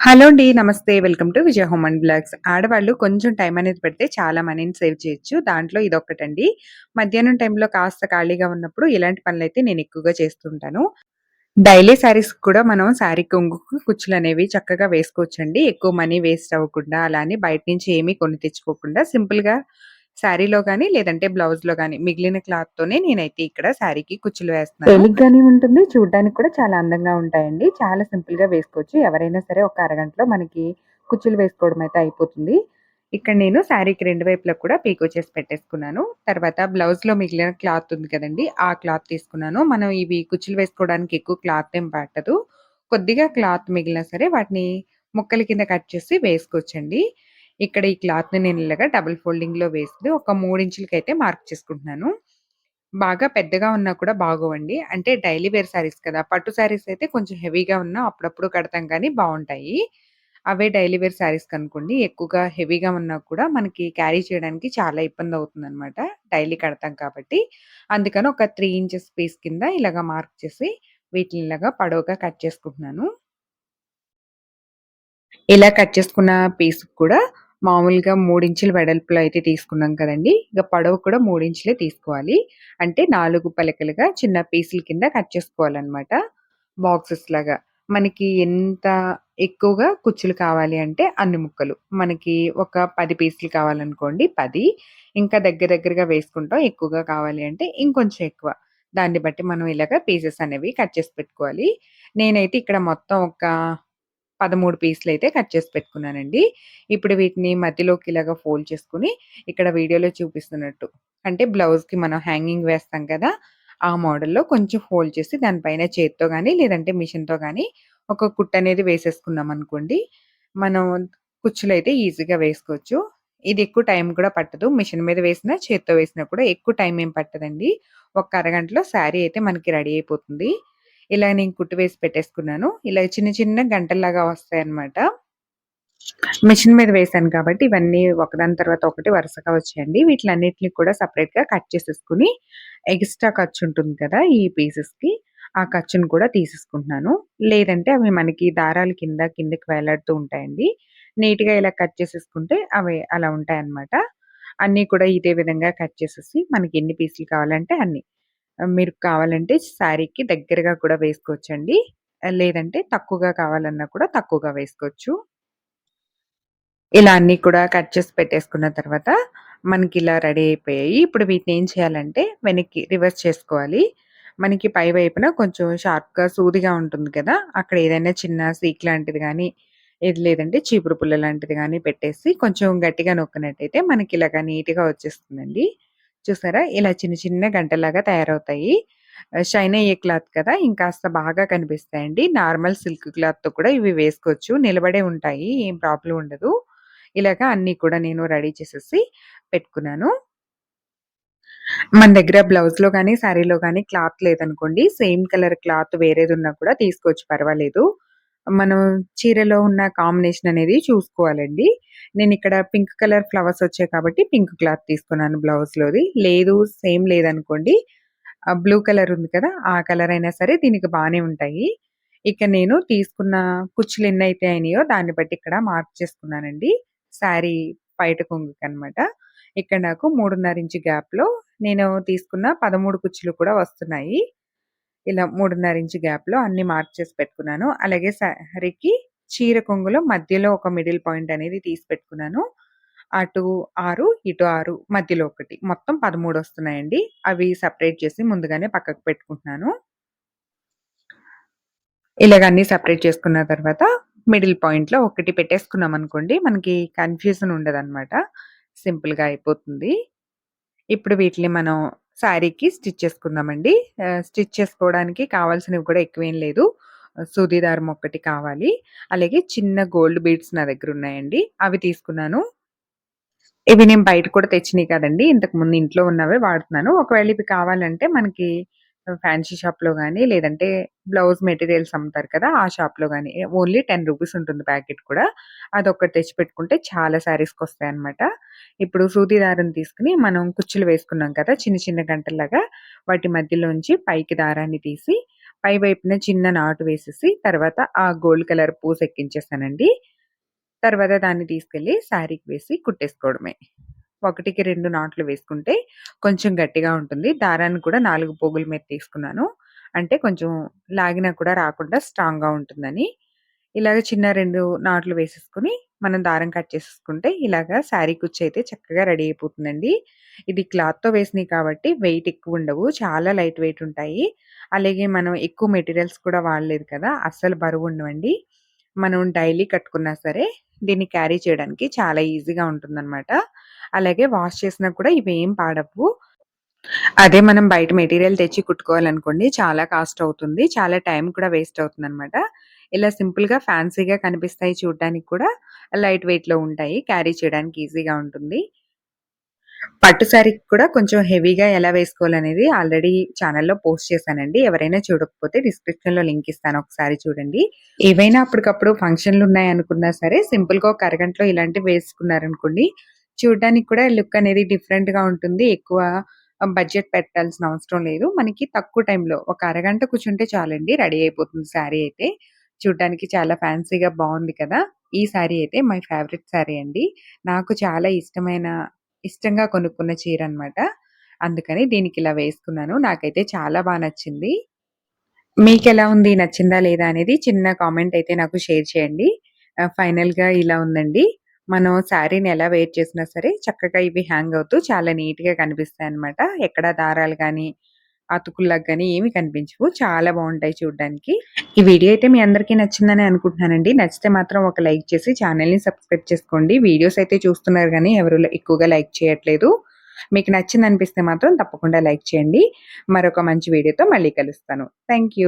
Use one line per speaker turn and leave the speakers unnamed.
Hello అండి. నమస్తే. Welcome to Vijaya home and blogs. ఆడవాళ్ళు కొంచెం టైం అనేది పెడితే చాలా మనీని సేవ్ చేయొచ్చు. దాంట్లో ఇదొక్కటండి. మధ్యాహ్నం టైంలో కాస్త ఖాళీగా ఉన్నప్పుడు ఇలాంటి పనులైతే నేను ఎక్కువగా చేస్తుంటాను. డైలీ శారీస్ కూడా మనం శారీ కొంగుకు కుచ్చులనేవి చక్కగా వేసుకోవచ్చండి. ఎక్కువ మనీ వేస్ట్ అవ్వకుండా అలానే బయట నుంచి ఏమీ కొని తెచ్చుకోకుండా సింపుల్‌గా శారీలో కానీ లేదంటే బ్లౌజ్లో కానీ మిగిలిన క్లాత్ తోనే నేనైతే ఇక్కడ శారీకి కుచ్చులు వేస్తున్నాను. తేలిగ్గానే ఉంటుంది. చూడ్డానికి కూడా చాలా అందంగా ఉంటాయండి. చాలా సింపుల్గా వేసుకోవచ్చు. ఎవరైనా సరే ఒక అరగంటలో మనకి కుచ్చులు వేసుకోవడం అయితే అయిపోతుంది. ఇక్కడ నేను శారీకి రెండు వైపులా కూడా పీకో చేసి పెట్టేసుకున్నాను. తర్వాత బ్లౌజ్లో మిగిలిన క్లాత్ ఉంది కదండీ! ఆ క్లాత్ తీసుకున్నాను. మనం ఇవి కుచ్చులు వేసుకోవడానికి ఎక్కువ క్లాత్ ఏం పట్టదు. కొద్దిగా క్లాత్ మిగిలినా సరే వాటిని ముక్కల కింద కట్ చేసి వేసుకోవచ్చండి. ఇక్కడ ఈ క్లాత్‌ని నేను ఇలాగా డబుల్ ఫోల్డింగ్‌లో వేసి ఒక మూడించులకి అయితే మార్క్ చేసుకుంటున్నాను. బాగా పెద్దగా ఉన్నా కూడా బాగోవండి. అంటే డైలీ వేర్ శారీస్ కదా! పట్టు శారీస్ అయితే కొంచెం హెవీగా ఉన్నా అప్పుడప్పుడు కడతాం కానీ బాగుంటాయి అవే డైలీ వేర్ శారీస్ కనుకోండి ఎక్కువగా హెవీగా ఉన్నా కూడా మనకి క్యారీ చేయడానికి చాలా ఇబ్బంది అవుతుంది అనమాట డైలీ కడతాం కాబట్టి. అందుకని ఒక త్రీ ఇంచెస్ పీస్ కింద ఇలాగ మార్క్ చేసి వీటిని ఇలాగా పడవగా కట్ చేసుకుంటున్నాను. ఇలా కట్ చేసుకున్న పీస్ కూడా మామూలుగా 3 ఇంచుల వెడల్పులో అయితే తీసుకున్నాం కదండీ! ఇక పొడవు కూడా 3 ఇంచులే తీసుకోవాలి. అంటే నాలుగు పలకలుగా చిన్న పీసుల కింద కట్ చేసుకోవాలన్నమాట బాక్సెస్ లాగా. మనకి ఎంత ఎక్కువగా కుచ్చులు కావాలి అంటే అన్ని ముక్కలు. మనకి ఒక పది పీసులు కావాలనుకోండి పది ఇంకా దగ్గర దగ్గరగా వేసుకుంటాం. ఎక్కువగా కావాలి అంటే ఇంకొంచెం ఎక్కువ. దాన్ని బట్టి మనం ఇలాగ పీసెస్ అనేవి కట్ చేసి పెట్టుకోవాలి. నేనైతే ఇక్కడ మొత్తం ఒక పదమూడు పీసులు అయితే కట్ చేసి పెట్టుకున్నానండి. ఇప్పుడు వీటిని మధ్యలోకి ఇలాగా ఫోల్డ్ చేసుకుని ఇక్కడ వీడియోలో చూపిస్తున్నట్టు అంటే బ్లౌజ్‌కి మనం హ్యాంగింగ్ వేస్తాం కదా! ఆ మోడల్‌లో కొంచెం ఫోల్డ్ చేసి దానిపైన చేత్తో కానీ లేదంటే మిషన్‌తో కానీ ఒక కుట్ట అనేది వేసేసుకున్నాం అనుకోండి మనం కుచ్చులు అయితే ఈజీగా వేసుకోవచ్చు. ఇది ఎక్కువ టైం కూడా పట్టదు. మిషన్ మీద వేసినా, చేత్తో వేసినా కూడా ఎక్కువ టైం ఏం పట్టదండి. ఒక అరగంటలో శారీ అయితే మనకి రెడీ అయిపోతుంది. ఇలా నేను కుట్టు వేసి పెట్టేసుకున్నాను. ఇలా చిన్న చిన్న గంటల్లాగా వస్తాయన్నమాట. మిషన్ మీద వేసాను కాబట్టి ఇవన్నీ ఒకదాని తర్వాత ఒకటి వరుసగా వచ్చాయండి. వీటిలన్నిటిని కూడా సెపరేట్‌గా కట్ చేసేసుకొని ఎక్స్‌ట్రా ఖర్చు ఉంటుంది కదా! ఈ పీసెస్‌కి ఆ ఖర్చును కూడా తీసేసుకుంటున్నాను. లేదంటే అవి మనకి దారాలు కింద కిందకి వేలాడుతూ ఉంటాయండి. నీట్‌గా ఇలా కట్ చేసేసుకుంటే అవి అలా ఉంటాయి అన్నమాట అన్నీ కూడా ఇదే విధంగా కట్ చేసేసి మనకి ఎన్ని పీసులు కావాలంటే అన్ని. మీరు కావాలంటే శారీకి దగ్గరగా కూడా వేసుకోవచ్చండి. లేదంటే తక్కువగా కావాలన్నా కూడా తక్కువగా వేసుకోవచ్చు. ఇలా అన్నీ కూడా కట్ చేసి పెట్టేసుకున్న తర్వాత మనకి ఇలా రెడీ అయిపోయాయి. ఇప్పుడు వీటిని ఏం చేయాలంటే వెనక్కి రివర్స్ చేసుకోవాలి. మనకి పై వైపున కొంచెం షార్ప్‌గా సూదిగా ఉంటుంది కదా! అక్కడ ఏదైనా చిన్న సీక్ లాంటిది కానీ ఇది లేదంటే చీపురు పుల్ల లాంటిది కానీ పెట్టేసి కొంచెం గట్టిగా నొక్కినట్టయితే మనకి ఇలాగా నీట్‌గా వచ్చేస్తుందండి. చూసారా? ఇలా చిన్న చిన్న గంటలాగా తయారవుతాయి. షైన్ అయ్యే క్లాత్ కదా! ఇంకాస్త బాగా కనిపిస్తాయండి. నార్మల్ సిల్క్ క్లాత్‌తో కూడా ఇవి వేసుకోవచ్చు. నిలబడే ఉంటాయి. ఏం ప్రాబ్లం ఉండదు. ఇలాగా అన్నీ కూడా నేను రెడీ చేసేసి పెట్టుకున్నాను. మన దగ్గర బ్లౌజ్‌లో కానీ శారీలో కానీ క్లాత్ లేదనుకోండి, సేమ్ కలర్ క్లాత్ వేరేది ఉన్నా కూడా తీసుకోవచ్చు పర్వాలేదు. మనం చీరలో ఉన్న కాంబినేషన్ అనేది చూసుకోవాలండి. నేను ఇక్కడ పింక్ కలర్ ఫ్లవర్స్ వచ్చాయి కాబట్టి పింక్ క్లాత్ తీసుకున్నాను బ్లౌజ్‌లోది. లేదు సేమ్ లేదనుకోండి, బ్లూ కలర్ ఉంది కదా! ఆ కలర్ అయినా సరే దీనికి బానే ఉంటాయి. ఇక నేను తీసుకున్న కుచ్చులు ఎన్నైతే అయినాయో దాన్ని బట్టి ఇక్కడ మార్క్ చేసుకున్నానండి. శారీ పైట కొంగుకనమాట. ఇక్కడ నాకు 3.5 ఇంచు గ్యాప్‌లో నేను తీసుకున్న 13 కుచ్చులు కూడా వస్తున్నాయి. ఇలా 3.5 ఇంచు గ్యాప్‌లో అన్ని మార్క్ చేసి పెట్టుకున్నాను. అలాగే శారీకి చీర కొంగులో మధ్యలో ఒక మిడిల్ పాయింట్ అనేది తీసి పెట్టుకున్నాను. అటు ఆరు ఇటు ఆరు మధ్యలో ఒకటి. మొత్తం 13 వస్తున్నాయండి. అవి సెపరేట్ చేసి ముందుగానే పక్కకు పెట్టుకుంటున్నాను. ఇలాగ అన్ని సపరేట్ చేసుకున్న తర్వాత మిడిల్ పాయింట్‌లో ఒకటి పెట్టేసుకున్నాం అనుకోండి మనకి కన్‌ఫ్యూజన్ ఉండదనమాట. సింపుల్‌గా అయిపోతుంది. ఇప్పుడు వీటిని మనం శారీకి స్టిచ్ చేసుకుందామండి. స్టిచ్ చేసుకోవడానికి కావాల్సినవి కూడా ఎక్కువేం లేదు. సూది దారం ఒక్కటి కావాలి. అలాగే చిన్న గోల్డ్ బీడ్స్ నా దగ్గర ఉన్నాయండి అవి తీసుకున్నాను. ఇవి నేను బయట కూడా తెచ్చినాయి కదండి ఇంతకు ఇంతకుముందు ఇంట్లో ఉన్నవే వాడుతున్నాను. ఒకవేళ ఇవి కావాలంటే మనకి ఫ్యాన్సీ షాప్‌లో కానీ లేదంటే బ్లౌజ్ మెటీరియల్స్ అమ్ముతారు కదా! ఆ షాప్‌లో కానీ ఓన్లీ 10 రూపీస్ ఉంటుంది ప్యాకెట్ కూడా. అదొక్కటి తెచ్చిపెట్టుకుంటే చాలా శారీస్కి వస్తాయి అనమాట ఇప్పుడు సూది దారం తీసుకొని మనం కుచ్చులు వేసుకున్నాం కదా! చిన్న చిన్న గంటలాగా వాటి మధ్యలోంచి పైకి దారాన్ని తీసి పై వైపున చిన్న నాటు వేసేసి తర్వాత ఆ గోల్డ్ కలర్ పూస ఎక్కించేస్తానండి తర్వాత దాన్ని తీసుకెళ్ళి శారీకి వేసి కుట్టేసుకోవడమే ఒకటికి రెండు నాట్లు వేసుకుంటే కొంచెం గట్టిగా ఉంటుంది. దారాన్ని కూడా నాలుగు పోగుల మీద తీసుకున్నాను. అంటే కొంచెం లాగినా కూడా రాకుండా స్ట్రాంగ్గా ఉంటుందని. ఇలాగ చిన్న రెండు నాట్లు వేసేసుకుని మనం దారం కట్ చేసేసుకుంటే ఇలాగ శారీ కుచ్చి అయితే చక్కగా రెడీ అయిపోతుందండి. ఇది క్లాత్తో వేసినాయి కాబట్టి వెయిట్ ఎక్కువ ఉండవు. చాలా లైట్ వెయిట్ ఉంటాయి. అలాగే మనం ఎక్కువ మెటీరియల్స్ కూడా వాడలేదు కదా! అస్సలు బరువు ఉండవండి. మనం డైలీ కట్టుకున్నా సరే దీన్ని క్యారీ చేయడానికి చాలా ఈజీగా ఉంటుందన్నమాట. అలాగే వాష్ చేసినా కూడా ఇవేం పాడవు అదే మనం బయట మెటీరియల్ తెచ్చి కుట్టుకోవాలనుకోండి చాలా కాస్ట్ అవుతుంది చాలా టైం కూడా వేస్ట్ అవుతుంది అనమాట ఇలా సింపుల్గా ఫ్యాన్సీగా కనిపిస్తాయి చూడడానికి కూడా లైట్ వెయిట్లో ఉంటాయి క్యారీ చేయడానికి ఈజీగా ఉంటుంది. పట్టు శారీకి కూడా కొంచెం హెవీగా ఎలా వేసుకోవాలనేది ఆల్రెడీ ఛానల్లో పోస్ట్ చేశానండి. ఎవరైనా చూడకపోతే డిస్క్రిప్షన్లో లింక్ ఇస్తాను ఒకసారి చూడండి. ఏవైనా అప్పటికప్పుడు ఫంక్షన్లు ఉన్నాయనుకున్నా సరే సింపుల్గా ఒక అరగంటలో ఇలాంటివి వేసుకున్నారనుకోండి చూడడానికి కూడా లుక్ అనేది డిఫరెంట్గా ఉంటుంది. ఎక్కువ బడ్జెట్ పెట్టాల్సిన అవసరం లేదు. మనకి తక్కువ టైంలో ఒక అరగంట కూర్చుంటే చాలండి రెడీ అయిపోతుంది శారీ అయితే. చూడడానికి చాలా ఫ్యాన్సీగా బాగుంది కదా. ఈ శారీ అయితే మై ఫేవరెట్ శారీ అండి. నాకు చాలా ఇష్టమైన ఇష్టంగా కొనుక్కున్న చీర అనమాట అందుకని దీనికి ఇలా వేసుకున్నాను. నాకైతే చాలా బాగా నచ్చింది. మీకు ఎలా ఉంది? నచ్చిందా లేదా అనేది చిన్న కామెంట్ అయితే నాకు షేర్ చేయండి. ఫైనల్గా ఇలా ఉందండి. మనం శారీని ఎలా వేర్ చేసినా సరే చక్కగా ఇవి హ్యాంగ్ అవుతూ చాలా నీట్గా కనిపిస్తాయి అనమాట ఎక్కడ దారాలు కానీ అతుకుల్లాగా కానీ ఏమి కనిపించవు. చాలా బాగుంటాయి చూడడానికి. ఈ వీడియో అయితే మీ అందరికీ నచ్చిందని అనుకుంటున్నానండి. నచ్చితే మాత్రం ఒక లైక్ చేసి ఛానల్ని సబ్స్క్రైబ్ చేసుకోండి. వీడియోస్ అయితే చూస్తున్నారు కానీ ఎవరు ఎక్కువగా లైక్ చేయట్లేదు. మీకు నచ్చింది అనిపిస్తే మాత్రం తప్పకుండా లైక్ చేయండి. మరొక మంచి వీడియోతో మళ్ళీ కలుస్తాను. థ్యాంక్